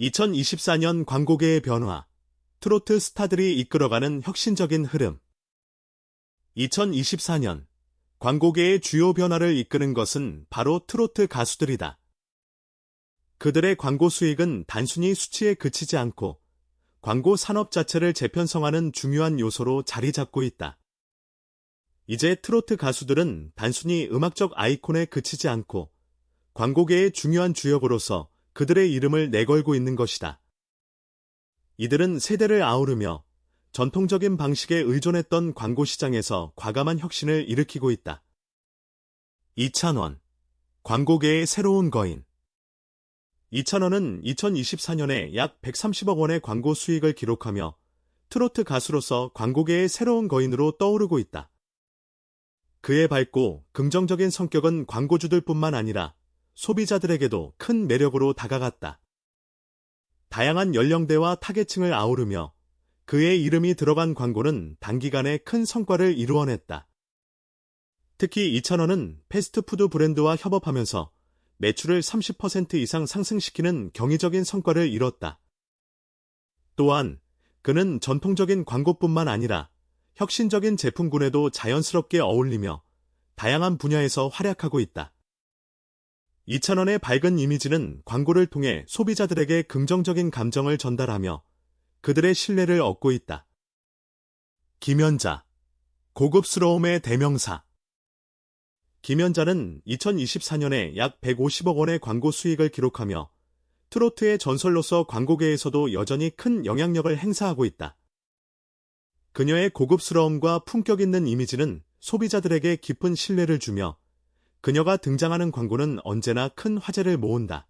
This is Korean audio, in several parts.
2024년 광고계의 변화, 트로트 스타들이 이끌어가는 혁신적인 흐름. 2024년 광고계의 주요 변화를 이끄는 것은 바로 트로트 가수들이다. 그들의 광고 수익은 단순히 수치에 그치지 않고 광고 산업 자체를 재편성하는 중요한 요소로 자리 잡고 있다. 이제 트로트 가수들은 단순히 음악적 아이콘에 그치지 않고 광고계의 중요한 주역으로서 그들의 이름을 내걸고 있는 것이다. 이들은 세대를 아우르며 전통적인 방식에 의존했던 광고 시장에서 과감한 혁신을 일으키고 있다. 이찬원, 광고계의 새로운 거인. 이찬원은 2024년에 약 130억 원의 광고 수익을 기록하며 트로트 가수로서 광고계의 새로운 거인으로 떠오르고 있다. 그의 밝고 긍정적인 성격은 광고주들 뿐만 아니라 소비자들에게도 큰 매력으로 다가갔다. 다양한 연령대와 타겟층을 아우르며 그의 이름이 들어간 광고는 단기간에 큰 성과를 이루어냈다. 특히 이찬원은 패스트푸드 브랜드와 협업하면서 매출을 30% 이상 상승시키는 경이적인 성과를 이뤘다. 또한 그는 전통적인 광고뿐만 아니라 혁신적인 제품군에도 자연스럽게 어울리며 다양한 분야에서 활약하고 있다. 2,000원의 밝은 이미지는 광고를 통해 소비자들에게 긍정적인 감정을 전달하며 그들의 신뢰를 얻고 있다. 김연자 고급스러움의 대명사 김연자는 2024년에 약 150억 원의 광고 수익을 기록하며 트로트의 전설로서 광고계에서도 여전히 큰 영향력을 행사하고 있다. 그녀의 고급스러움과 품격 있는 이미지는 소비자들에게 깊은 신뢰를 주며 그녀가 등장하는 광고는 언제나 큰 화제를 모은다.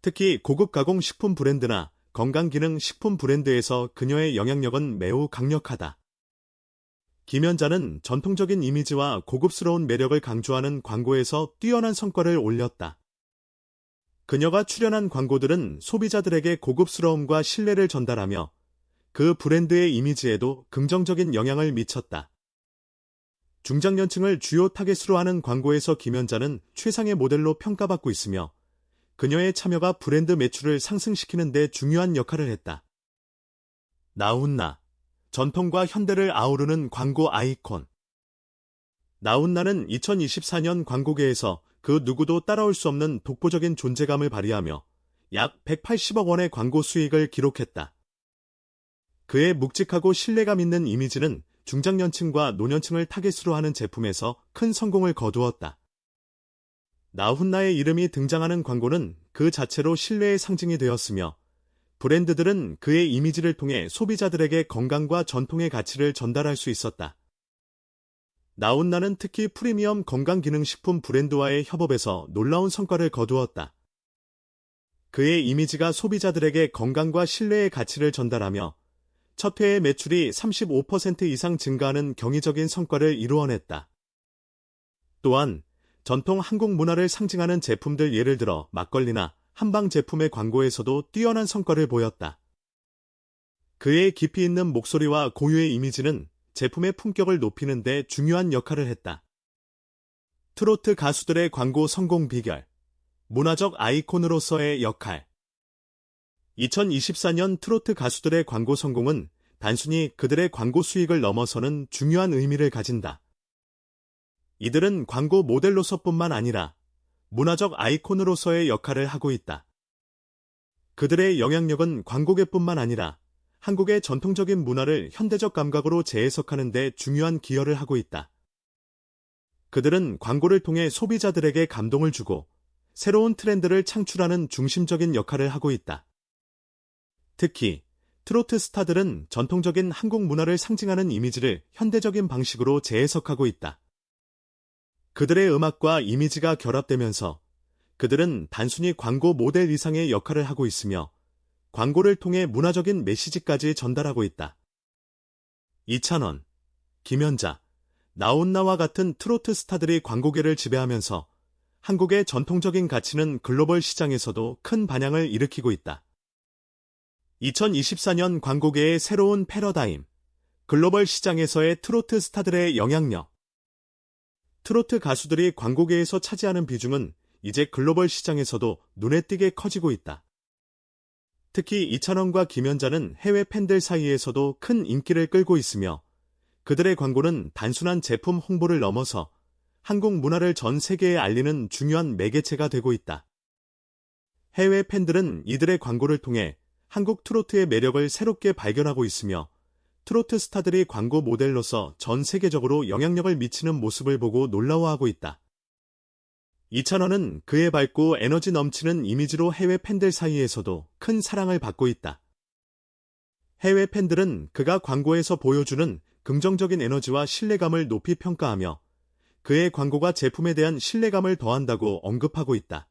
특히 고급 가공 식품 브랜드나 건강기능 식품 브랜드에서 그녀의 영향력은 매우 강력하다. 김연자는 전통적인 이미지와 고급스러운 매력을 강조하는 광고에서 뛰어난 성과를 올렸다. 그녀가 출연한 광고들은 소비자들에게 고급스러움과 신뢰를 전달하며 그 브랜드의 이미지에도 긍정적인 영향을 미쳤다. 중장년층을 주요 타겟으로 하는 광고에서 김연자는 최상의 모델로 평가받고 있으며 그녀의 참여가 브랜드 매출을 상승시키는 데 중요한 역할을 했다. 나훈나, 전통과 현대를 아우르는 광고 아이콘. 나훈나는 2024년 광고계에서 그 누구도 따라올 수 없는 독보적인 존재감을 발휘하며 약 180억 원의 광고 수익을 기록했다. 그의 묵직하고 신뢰감 있는 이미지는 중장년층과 노년층을 타겟으로 하는 제품에서 큰 성공을 거두었다. 나훈나의 이름이 등장하는 광고는 그 자체로 신뢰의 상징이 되었으며 브랜드들은 그의 이미지를 통해 소비자들에게 건강과 전통의 가치를 전달할 수 있었다. 나훈나는 특히 프리미엄 건강기능식품 브랜드와의 협업에서 놀라운 성과를 거두었다. 그의 이미지가 소비자들에게 건강과 신뢰의 가치를 전달하며 첫 해의 매출이 35% 이상 증가하는 경이적인 성과를 이루어냈다. 또한 전통 한국 문화를 상징하는 제품들 예를 들어 막걸리나 한방 제품의 광고에서도 뛰어난 성과를 보였다. 그의 깊이 있는 목소리와 고유의 이미지는 제품의 품격을 높이는 데 중요한 역할을 했다. 트로트 가수들의 광고 성공 비결, 문화적 아이콘으로서의 역할, 2024년 트로트 가수들의 광고 성공은 단순히 그들의 광고 수익을 넘어서는 중요한 의미를 가진다. 이들은 광고 모델로서뿐만 아니라 문화적 아이콘으로서의 역할을 하고 있다. 그들의 영향력은 광고계뿐만 아니라 한국의 전통적인 문화를 현대적 감각으로 재해석하는 데 중요한 기여를 하고 있다. 그들은 광고를 통해 소비자들에게 감동을 주고 새로운 트렌드를 창출하는 중심적인 역할을 하고 있다. 특히 트로트 스타들은 전통적인 한국 문화를 상징하는 이미지를 현대적인 방식으로 재해석하고 있다. 그들의 음악과 이미지가 결합되면서 그들은 단순히 광고 모델 이상의 역할을 하고 있으며 광고를 통해 문화적인 메시지까지 전달하고 있다. 이찬원, 김연자, 나온나와 같은 트로트 스타들이 광고계를 지배하면서 한국의 전통적인 가치는 글로벌 시장에서도 큰 반향을 일으키고 있다. 2024년 광고계의 새로운 패러다임, 글로벌 시장에서의 트로트 스타들의 영향력. 트로트 가수들이 광고계에서 차지하는 비중은 이제 글로벌 시장에서도 눈에 띄게 커지고 있다. 특히 이찬원과 김연자는 해외 팬들 사이에서도 큰 인기를 끌고 있으며 그들의 광고는 단순한 제품 홍보를 넘어서 한국 문화를 전 세계에 알리는 중요한 매개체가 되고 있다. 해외 팬들은 이들의 광고를 통해 한국 트로트의 매력을 새롭게 발견하고 있으며 트로트 스타들이 광고 모델로서 전 세계적으로 영향력을 미치는 모습을 보고 놀라워하고 있다. 이찬원은 그의 밝고 에너지 넘치는 이미지로 해외 팬들 사이에서도 큰 사랑을 받고 있다. 해외 팬들은 그가 광고에서 보여주는 긍정적인 에너지와 신뢰감을 높이 평가하며 그의 광고가 제품에 대한 신뢰감을 더한다고 언급하고 있다.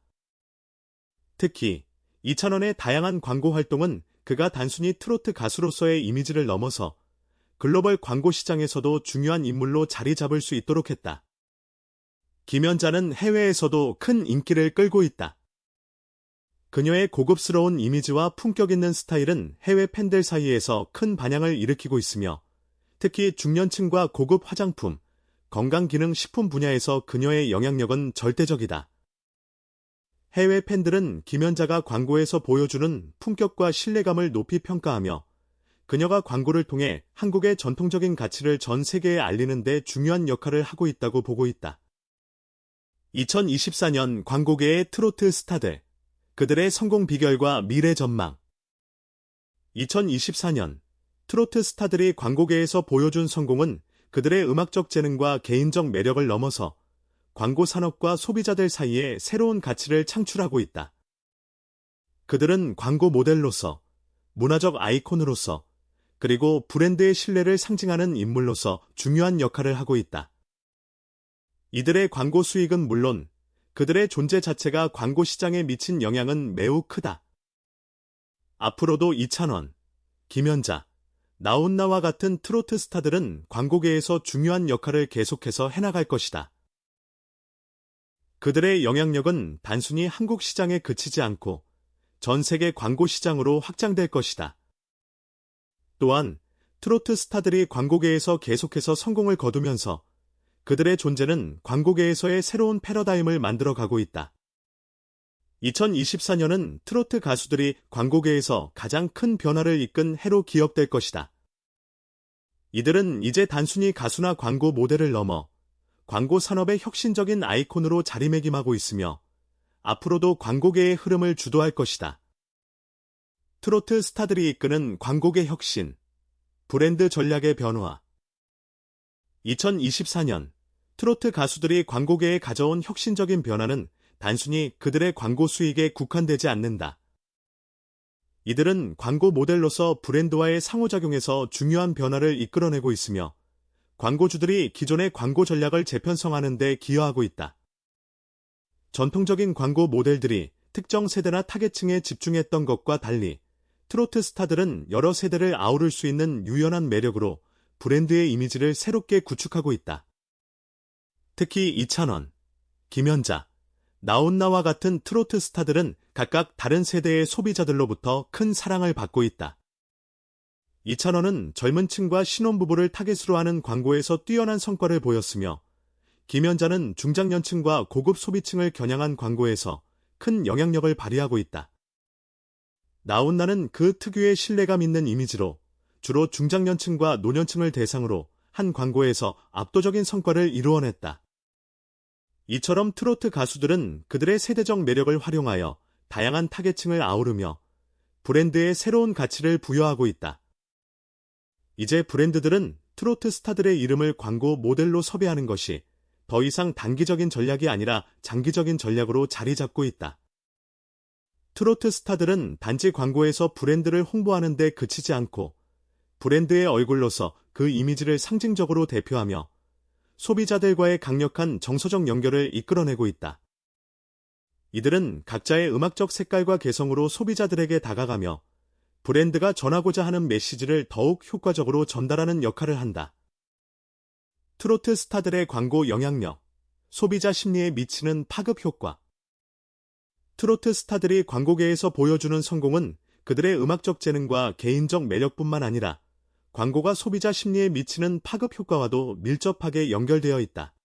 특히 이찬원의 다양한 광고 활동은 그가 단순히 트로트 가수로서의 이미지를 넘어서 글로벌 광고 시장에서도 중요한 인물로 자리 잡을 수 있도록 했다. 김연자는 해외에서도 큰 인기를 끌고 있다. 그녀의 고급스러운 이미지와 품격 있는 스타일은 해외 팬들 사이에서 큰 반향을 일으키고 있으며 특히 중년층과 고급 화장품, 건강기능식품 분야에서 그녀의 영향력은 절대적이다. 해외 팬들은 김연자가 광고에서 보여주는 품격과 신뢰감을 높이 평가하며 그녀가 광고를 통해 한국의 전통적인 가치를 전 세계에 알리는 데 중요한 역할을 하고 있다고 보고 있다. 2024년 광고계의 트로트 스타들, 그들의 성공 비결과 미래 전망. 2024년 트로트 스타들이 광고계에서 보여준 성공은 그들의 음악적 재능과 개인적 매력을 넘어서 광고 산업과 소비자들 사이에 새로운 가치를 창출하고 있다. 그들은 광고 모델로서, 문화적 아이콘으로서, 그리고 브랜드의 신뢰를 상징하는 인물로서 중요한 역할을 하고 있다. 이들의 광고 수익은 물론 그들의 존재 자체가 광고 시장에 미친 영향은 매우 크다. 앞으로도 이찬원, 김연자, 나온나와 같은 트로트 스타들은 광고계에서 중요한 역할을 계속해서 해나갈 것이다. 그들의 영향력은 단순히 한국 시장에 그치지 않고 전 세계 광고 시장으로 확장될 것이다. 또한 트로트 스타들이 광고계에서 계속해서 성공을 거두면서 그들의 존재는 광고계에서의 새로운 패러다임을 만들어 가고 있다. 2024년은 트로트 가수들이 광고계에서 가장 큰 변화를 이끈 해로 기억될 것이다. 이들은 이제 단순히 가수나 광고 모델을 넘어 광고 산업의 혁신적인 아이콘으로 자리매김하고 있으며 앞으로도 광고계의 흐름을 주도할 것이다. 트로트 스타들이 이끄는 광고계 혁신, 브랜드 전략의 변화, 2024년 트로트 가수들이 광고계에 가져온 혁신적인 변화는 단순히 그들의 광고 수익에 국한되지 않는다. 이들은 광고 모델로서 브랜드와의 상호작용에서 중요한 변화를 이끌어내고 있으며 광고주들이 기존의 광고 전략을 재편성하는 데 기여하고 있다. 전통적인 광고 모델들이 특정 세대나 타겟층에 집중했던 것과 달리 트로트 스타들은 여러 세대를 아우를 수 있는 유연한 매력으로 브랜드의 이미지를 새롭게 구축하고 있다. 특히 이찬원, 김연자, 나온나와 같은 트로트 스타들은 각각 다른 세대의 소비자들로부터 큰 사랑을 받고 있다. 이찬원은 젊은 층과 신혼부부를 타겟으로 하는 광고에서 뛰어난 성과를 보였으며 김연자는 중장년층과 고급 소비층을 겨냥한 광고에서 큰 영향력을 발휘하고 있다. 나온나는 그 특유의 신뢰감 있는 이미지로 주로 중장년층과 노년층을 대상으로 한 광고에서 압도적인 성과를 이루어냈다. 이처럼 트로트 가수들은 그들의 세대적 매력을 활용하여 다양한 타겟층을 아우르며 브랜드에 새로운 가치를 부여하고 있다. 이제 브랜드들은 트로트 스타들의 이름을 광고 모델로 섭외하는 것이 더 이상 단기적인 전략이 아니라 장기적인 전략으로 자리 잡고 있다. 트로트 스타들은 단지 광고에서 브랜드를 홍보하는 데 그치지 않고 브랜드의 얼굴로서 그 이미지를 상징적으로 대표하며 소비자들과의 강력한 정서적 연결을 이끌어내고 있다. 이들은 각자의 음악적 색깔과 개성으로 소비자들에게 다가가며 브랜드가 전하고자 하는 메시지를 더욱 효과적으로 전달하는 역할을 한다. 트로트 스타들의 광고 영향력, 소비자 심리에 미치는 파급 효과. 트로트 스타들이 광고계에서 보여주는 성공은 그들의 음악적 재능과 개인적 매력뿐만 아니라 광고가 소비자 심리에 미치는 파급 효과와도 밀접하게 연결되어 있다.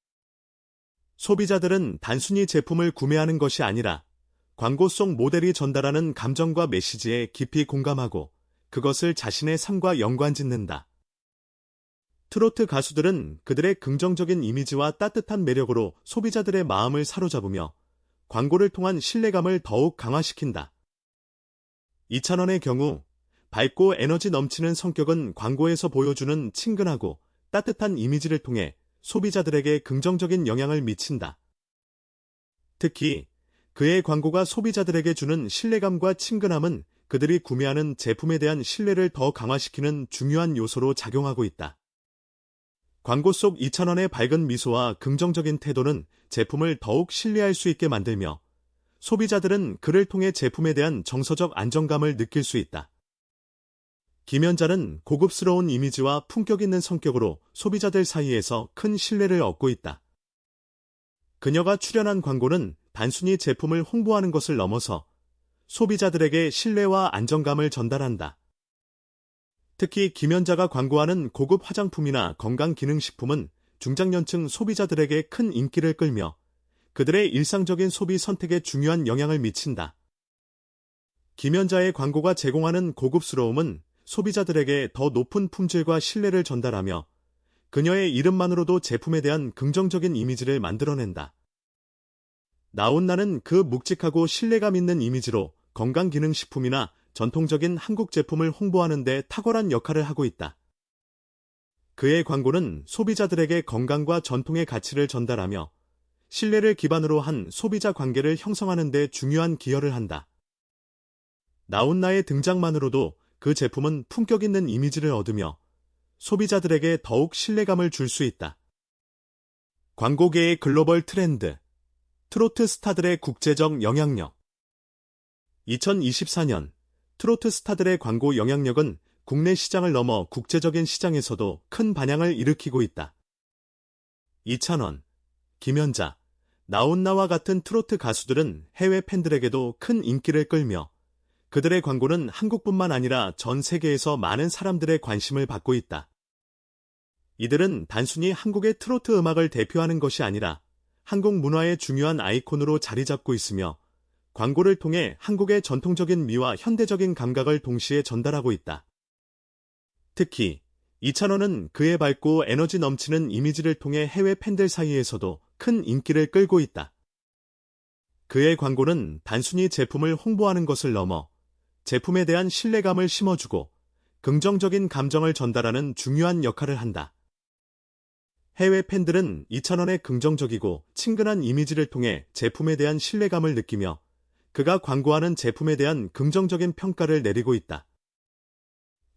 소비자들은 단순히 제품을 구매하는 것이 아니라 광고 속 모델이 전달하는 감정과 메시지에 깊이 공감하고 그것을 자신의 삶과 연관 짓는다. 트로트 가수들은 그들의 긍정적인 이미지와 따뜻한 매력으로 소비자들의 마음을 사로잡으며 광고를 통한 신뢰감을 더욱 강화시킨다. 이찬원의 경우 밝고 에너지 넘치는 성격은 광고에서 보여주는 친근하고 따뜻한 이미지를 통해 소비자들에게 긍정적인 영향을 미친다. 특히 그의 광고가 소비자들에게 주는 신뢰감과 친근함은 그들이 구매하는 제품에 대한 신뢰를 더 강화시키는 중요한 요소로 작용하고 있다. 광고 속 이찬원의 밝은 미소와 긍정적인 태도는 제품을 더욱 신뢰할 수 있게 만들며 소비자들은 그를 통해 제품에 대한 정서적 안정감을 느낄 수 있다. 김연자는 고급스러운 이미지와 품격 있는 성격으로 소비자들 사이에서 큰 신뢰를 얻고 있다. 그녀가 출연한 광고는 단순히 제품을 홍보하는 것을 넘어서 소비자들에게 신뢰와 안정감을 전달한다. 특히 김연자가 광고하는 고급 화장품이나 건강기능식품은 중장년층 소비자들에게 큰 인기를 끌며 그들의 일상적인 소비 선택에 중요한 영향을 미친다. 김연자의 광고가 제공하는 고급스러움은 소비자들에게 더 높은 품질과 신뢰를 전달하며 그녀의 이름만으로도 제품에 대한 긍정적인 이미지를 만들어낸다. 나온나는 그 묵직하고 신뢰감 있는 이미지로 건강기능식품이나 전통적인 한국 제품을 홍보하는 데 탁월한 역할을 하고 있다. 그의 광고는 소비자들에게 건강과 전통의 가치를 전달하며 신뢰를 기반으로 한 소비자 관계를 형성하는 데 중요한 기여를 한다. 나온나의 등장만으로도 그 제품은 품격 있는 이미지를 얻으며 소비자들에게 더욱 신뢰감을 줄 수 있다. 광고계의 글로벌 트렌드, 트로트 스타들의 국제적 영향력 2024년 트로트 스타들의 광고 영향력은 국내 시장을 넘어 국제적인 시장에서도 큰 반향을 일으키고 있다. 이찬원, 김연자, 나온나와 같은 트로트 가수들은 해외 팬들에게도 큰 인기를 끌며 그들의 광고는 한국뿐만 아니라 전 세계에서 많은 사람들의 관심을 받고 있다. 이들은 단순히 한국의 트로트 음악을 대표하는 것이 아니라 한국 문화의 중요한 아이콘으로 자리 잡고 있으며 광고를 통해 한국의 전통적인 미와 현대적인 감각을 동시에 전달하고 있다. 특히 이찬원은 그의 밝고 에너지 넘치는 이미지를 통해 해외 팬들 사이에서도 큰 인기를 끌고 있다. 그의 광고는 단순히 제품을 홍보하는 것을 넘어 제품에 대한 신뢰감을 심어주고 긍정적인 감정을 전달하는 중요한 역할을 한다. 해외 팬들은 이찬원의 긍정적이고 친근한 이미지를 통해 제품에 대한 신뢰감을 느끼며 그가 광고하는 제품에 대한 긍정적인 평가를 내리고 있다.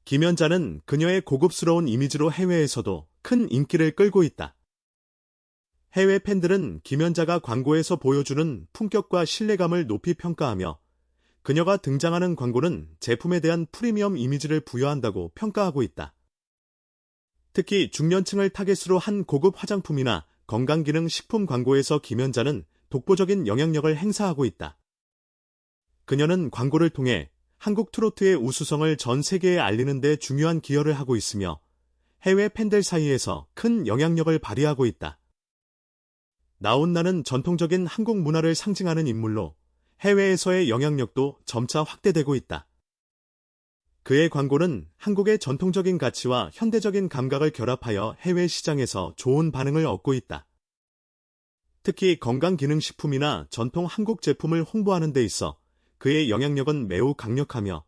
김연자는 그녀의 고급스러운 이미지로 해외에서도 큰 인기를 끌고 있다. 해외 팬들은 김연자가 광고에서 보여주는 품격과 신뢰감을 높이 평가하며 그녀가 등장하는 광고는 제품에 대한 프리미엄 이미지를 부여한다고 평가하고 있다. 특히 중년층을 타겟으로 한 고급 화장품이나 건강기능 식품 광고에서 김연자는 독보적인 영향력을 행사하고 있다. 그녀는 광고를 통해 한국 트로트의 우수성을 전 세계에 알리는 데 중요한 기여를 하고 있으며 해외 팬들 사이에서 큰 영향력을 발휘하고 있다. 나온나는 전통적인 한국 문화를 상징하는 인물로 해외에서의 영향력도 점차 확대되고 있다. 그의 광고는 한국의 전통적인 가치와 현대적인 감각을 결합하여 해외 시장에서 좋은 반응을 얻고 있다. 특히 건강기능식품이나 전통 한국 제품을 홍보하는 데 있어 그의 영향력은 매우 강력하며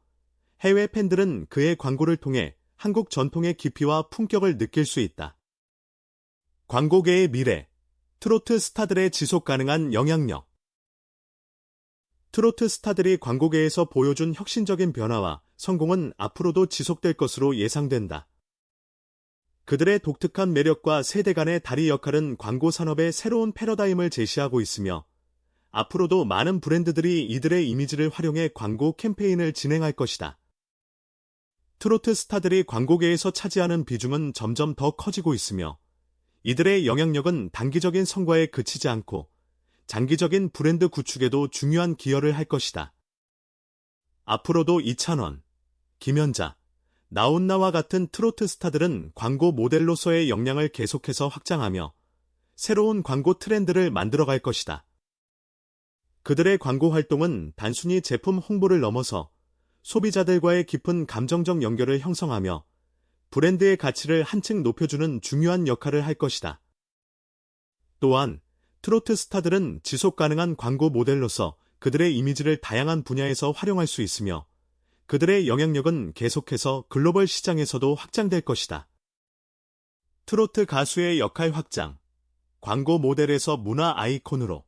해외 팬들은 그의 광고를 통해 한국 전통의 깊이와 품격을 느낄 수 있다. 광고계의 미래, 트로트 스타들의 지속 가능한 영향력. 트로트 스타들이 광고계에서 보여준 혁신적인 변화와 성공은 앞으로도 지속될 것으로 예상된다. 그들의 독특한 매력과 세대 간의 다리 역할은 광고 산업의 새로운 패러다임을 제시하고 있으며 앞으로도 많은 브랜드들이 이들의 이미지를 활용해 광고 캠페인을 진행할 것이다. 트로트 스타들이 광고계에서 차지하는 비중은 점점 더 커지고 있으며 이들의 영향력은 단기적인 성과에 그치지 않고 장기적인 브랜드 구축에도 중요한 기여를 할 것이다. 앞으로도 이찬원, 김연자, 나온나와 같은 트로트 스타들은 광고 모델로서의 역량을 계속해서 확장하며 새로운 광고 트렌드를 만들어갈 것이다. 그들의 광고 활동은 단순히 제품 홍보를 넘어서 소비자들과의 깊은 감정적 연결을 형성하며 브랜드의 가치를 한층 높여주는 중요한 역할을 할 것이다. 또한 트로트 스타들은 지속 가능한 광고 모델로서 그들의 이미지를 다양한 분야에서 활용할 수 있으며 그들의 영향력은 계속해서 글로벌 시장에서도 확장될 것이다. 트로트 가수의 역할 확장, 광고 모델에서 문화 아이콘으로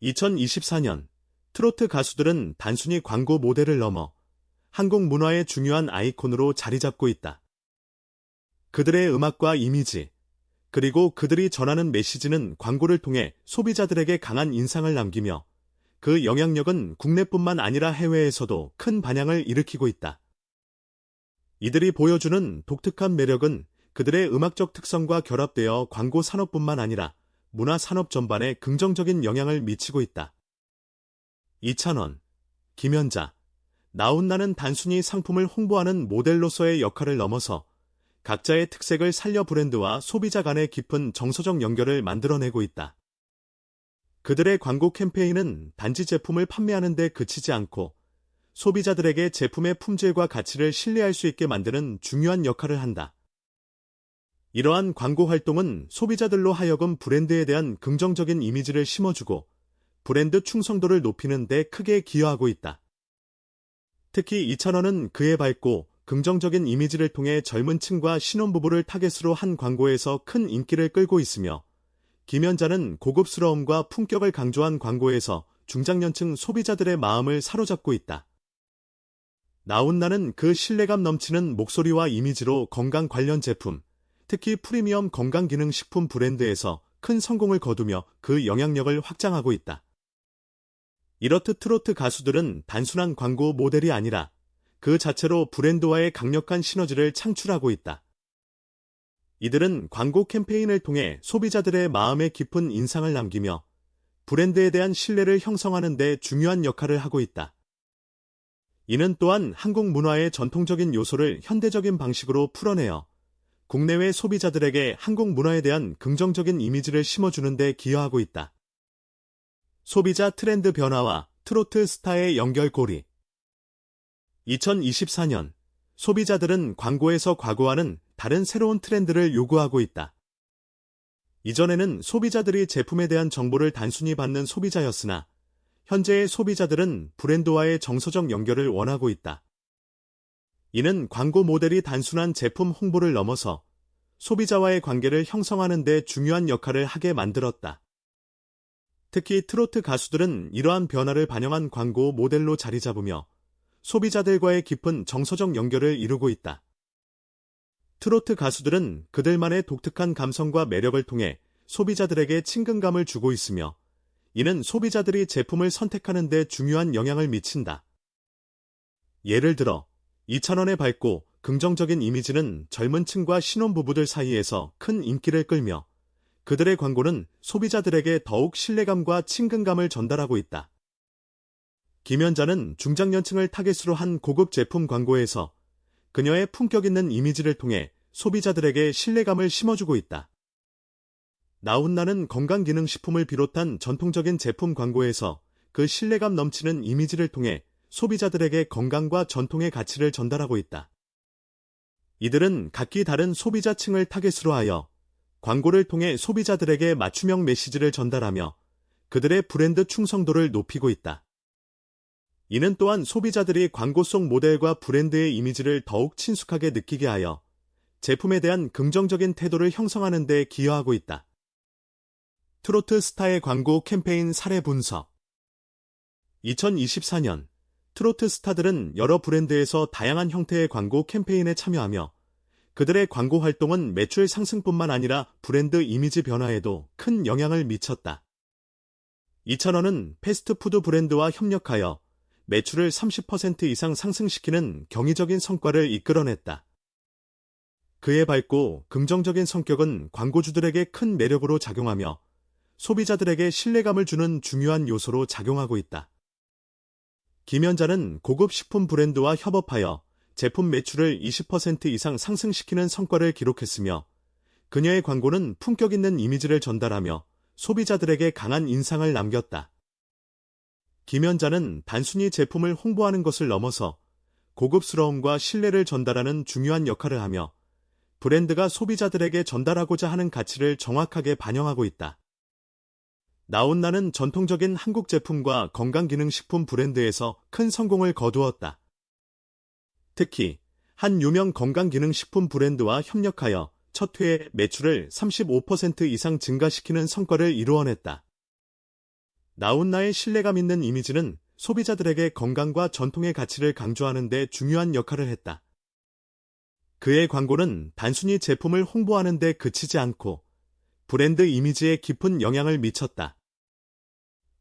2024년 트로트 가수들은 단순히 광고 모델을 넘어 한국 문화의 중요한 아이콘으로 자리 잡고 있다. 그들의 음악과 이미지, 그리고 그들이 전하는 메시지는 광고를 통해 소비자들에게 강한 인상을 남기며 그 영향력은 국내뿐만 아니라 해외에서도 큰 반향을 일으키고 있다. 이들이 보여주는 독특한 매력은 그들의 음악적 특성과 결합되어 광고 산업뿐만 아니라 문화 산업 전반에 긍정적인 영향을 미치고 있다. 이찬원, 김연자, 나훈나는 단순히 상품을 홍보하는 모델로서의 역할을 넘어서 각자의 특색을 살려 브랜드와 소비자 간의 깊은 정서적 연결을 만들어내고 있다. 그들의 광고 캠페인은 단지 제품을 판매하는 데 그치지 않고 소비자들에게 제품의 품질과 가치를 신뢰할 수 있게 만드는 중요한 역할을 한다. 이러한 광고 활동은 소비자들로 하여금 브랜드에 대한 긍정적인 이미지를 심어주고 브랜드 충성도를 높이는 데 크게 기여하고 있다. 특히 이찬원은 그의 밝고 긍정적인 이미지를 통해 젊은 층과 신혼부부를 타겟으로 한 광고에서 큰 인기를 끌고 있으며 김연자는 고급스러움과 품격을 강조한 광고에서 중장년층 소비자들의 마음을 사로잡고 있다. 나훈나는 그 신뢰감 넘치는 목소리와 이미지로 건강 관련 제품, 특히 프리미엄 건강기능식품 브랜드에서 큰 성공을 거두며 그 영향력을 확장하고 있다. 이렇듯 트로트 가수들은 단순한 광고 모델이 아니라 그 자체로 브랜드와의 강력한 시너지를 창출하고 있다. 이들은 광고 캠페인을 통해 소비자들의 마음에 깊은 인상을 남기며 브랜드에 대한 신뢰를 형성하는 데 중요한 역할을 하고 있다. 이는 또한 한국 문화의 전통적인 요소를 현대적인 방식으로 풀어내어 국내외 소비자들에게 한국 문화에 대한 긍정적인 이미지를 심어주는 데 기여하고 있다. 소비자 트렌드 변화와 트로트 스타의 연결고리 2024년 소비자들은 광고에서 과거와는 다른 새로운 트렌드를 요구하고 있다. 이전에는 소비자들이 제품에 대한 정보를 단순히 받는 소비자였으나 현재의 소비자들은 브랜드와의 정서적 연결을 원하고 있다. 이는 광고 모델이 단순한 제품 홍보를 넘어서 소비자와의 관계를 형성하는 데 중요한 역할을 하게 만들었다. 특히 트로트 가수들은 이러한 변화를 반영한 광고 모델로 자리 잡으며 소비자들과의 깊은 정서적 연결을 이루고 있다. 트로트 가수들은 그들만의 독특한 감성과 매력을 통해 소비자들에게 친근감을 주고 있으며 이는 소비자들이 제품을 선택하는 데 중요한 영향을 미친다. 예를 들어 2,000원의 밝고 긍정적인 이미지는 젊은 층과 신혼부부들 사이에서 큰 인기를 끌며 그들의 광고는 소비자들에게 더욱 신뢰감과 친근감을 전달하고 있다. 김연자는 중장년층을 타겟으로 한 고급 제품 광고에서 그녀의 품격 있는 이미지를 통해 소비자들에게 신뢰감을 심어주고 있다. 나훈나는 건강기능식품을 비롯한 전통적인 제품 광고에서 그 신뢰감 넘치는 이미지를 통해 소비자들에게 건강과 전통의 가치를 전달하고 있다. 이들은 각기 다른 소비자층을 타겟으로 하여 광고를 통해 소비자들에게 맞춤형 메시지를 전달하며 그들의 브랜드 충성도를 높이고 있다. 이는 또한 소비자들이 광고 속 모델과 브랜드의 이미지를 더욱 친숙하게 느끼게 하여 제품에 대한 긍정적인 태도를 형성하는 데 기여하고 있다. 트로트 스타의 광고 캠페인 사례 분석 2024년 트로트 스타들은 여러 브랜드에서 다양한 형태의 광고 캠페인에 참여하며 그들의 광고 활동은 매출 상승뿐만 아니라 브랜드 이미지 변화에도 큰 영향을 미쳤다. 이찬원은 패스트푸드 브랜드와 협력하여 매출을 30% 이상 상승시키는 경이적인 성과를 이끌어냈다. 그의 밝고 긍정적인 성격은 광고주들에게 큰 매력으로 작용하며 소비자들에게 신뢰감을 주는 중요한 요소로 작용하고 있다. 김연자는 고급 식품 브랜드와 협업하여 제품 매출을 20% 이상 상승시키는 성과를 기록했으며 그녀의 광고는 품격 있는 이미지를 전달하며 소비자들에게 강한 인상을 남겼다. 김연자는 단순히 제품을 홍보하는 것을 넘어서 고급스러움과 신뢰를 전달하는 중요한 역할을 하며 브랜드가 소비자들에게 전달하고자 하는 가치를 정확하게 반영하고 있다. 나온나는 전통적인 한국 제품과 건강기능식품 브랜드에서 큰 성공을 거두었다. 특히 한 유명 건강기능식품 브랜드와 협력하여 첫 회에 매출을 35% 이상 증가시키는 성과를 이루어냈다. 나온나의 신뢰감 있는 이미지는 소비자들에게 건강과 전통의 가치를 강조하는 데 중요한 역할을 했다. 그의 광고는 단순히 제품을 홍보하는 데 그치지 않고 브랜드 이미지에 깊은 영향을 미쳤다.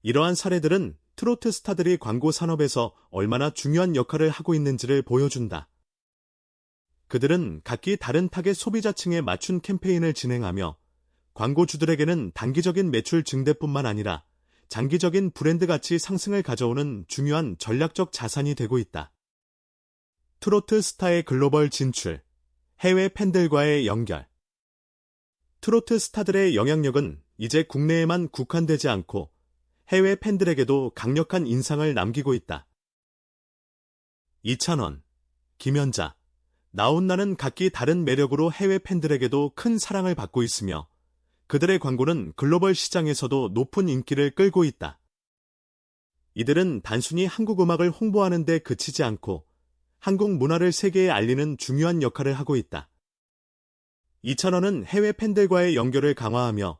이러한 사례들은 트로트 스타들이 광고 산업에서 얼마나 중요한 역할을 하고 있는지를 보여준다. 그들은 각기 다른 타겟 소비자층에 맞춘 캠페인을 진행하며 광고주들에게는 단기적인 매출 증대뿐만 아니라 장기적인 브랜드 가치 상승을 가져오는 중요한 전략적 자산이 되고 있다. 트로트 스타의 글로벌 진출, 해외 팬들과의 연결. 트로트 스타들의 영향력은 이제 국내에만 국한되지 않고 해외 팬들에게도 강력한 인상을 남기고 있다. 이찬원, 김연자, 나온나는 각기 다른 매력으로 해외 팬들에게도 큰 사랑을 받고 있으며 그들의 광고는 글로벌 시장에서도 높은 인기를 끌고 있다. 이들은 단순히 한국 음악을 홍보하는 데 그치지 않고 한국 문화를 세계에 알리는 중요한 역할을 하고 있다. 이찬원은 해외 팬들과의 연결을 강화하며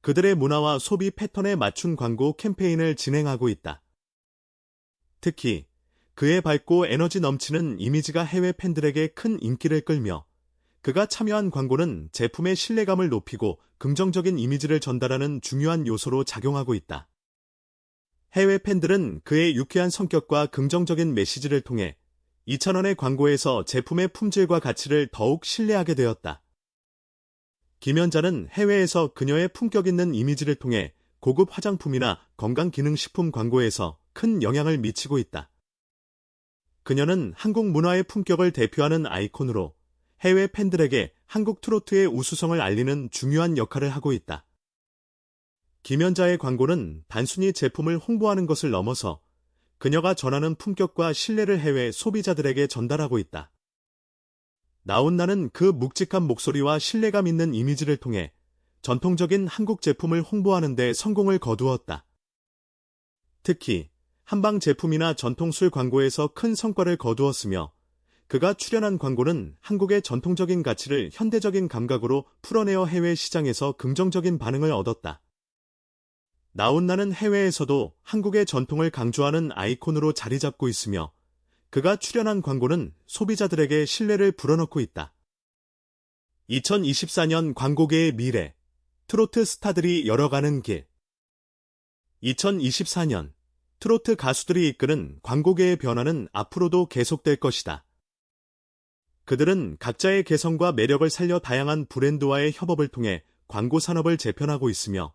그들의 문화와 소비 패턴에 맞춘 광고 캠페인을 진행하고 있다. 특히 그의 밝고 에너지 넘치는 이미지가 해외 팬들에게 큰 인기를 끌며 그가 참여한 광고는 제품의 신뢰감을 높이고 긍정적인 이미지를 전달하는 중요한 요소로 작용하고 있다. 해외 팬들은 그의 유쾌한 성격과 긍정적인 메시지를 통해 2,000원의 광고에서 제품의 품질과 가치를 더욱 신뢰하게 되었다. 김연자는 해외에서 그녀의 품격 있는 이미지를 통해 고급 화장품이나 건강기능식품 광고에서 큰 영향을 미치고 있다. 그녀는 한국 문화의 품격을 대표하는 아이콘으로 해외 팬들에게 한국 트로트의 우수성을 알리는 중요한 역할을 하고 있다. 김연자의 광고는 단순히 제품을 홍보하는 것을 넘어서 그녀가 전하는 품격과 신뢰를 해외 소비자들에게 전달하고 있다. 나온나는 그 묵직한 목소리와 신뢰감 있는 이미지를 통해 전통적인 한국 제품을 홍보하는 데 성공을 거두었다. 특히 한방 제품이나 전통술 광고에서 큰 성과를 거두었으며 그가 출연한 광고는 한국의 전통적인 가치를 현대적인 감각으로 풀어내어 해외 시장에서 긍정적인 반응을 얻었다. 나온나는 해외에서도 한국의 전통을 강조하는 아이콘으로 자리 잡고 있으며 그가 출연한 광고는 소비자들에게 신뢰를 불어넣고 있다. 2024년 광고계의 미래, 트로트 스타들이 열어가는 길. 2024년 트로트 가수들이 이끄는 광고계의 변화는 앞으로도 계속될 것이다. 그들은 각자의 개성과 매력을 살려 다양한 브랜드와의 협업을 통해 광고 산업을 재편하고 있으며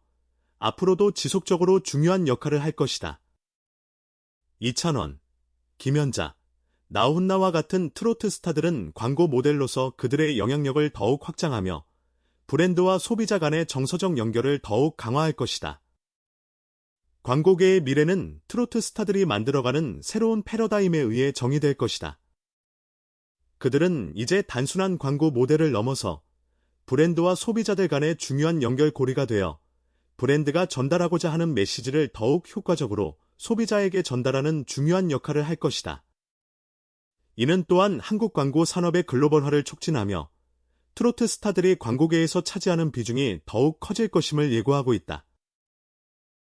앞으로도 지속적으로 중요한 역할을 할 것이다. 이찬원, 김연자, 나훈나와 같은 트로트 스타들은 광고 모델로서 그들의 영향력을 더욱 확장하며 브랜드와 소비자 간의 정서적 연결을 더욱 강화할 것이다. 광고계의 미래는 트로트 스타들이 만들어가는 새로운 패러다임에 의해 정의될 것이다. 그들은 이제 단순한 광고 모델을 넘어서 브랜드와 소비자들 간의 중요한 연결고리가 되어 브랜드가 전달하고자 하는 메시지를 더욱 효과적으로 소비자에게 전달하는 중요한 역할을 할 것이다. 이는 또한 한국 광고 산업의 글로벌화를 촉진하며 트로트 스타들이 광고계에서 차지하는 비중이 더욱 커질 것임을 예고하고 있다.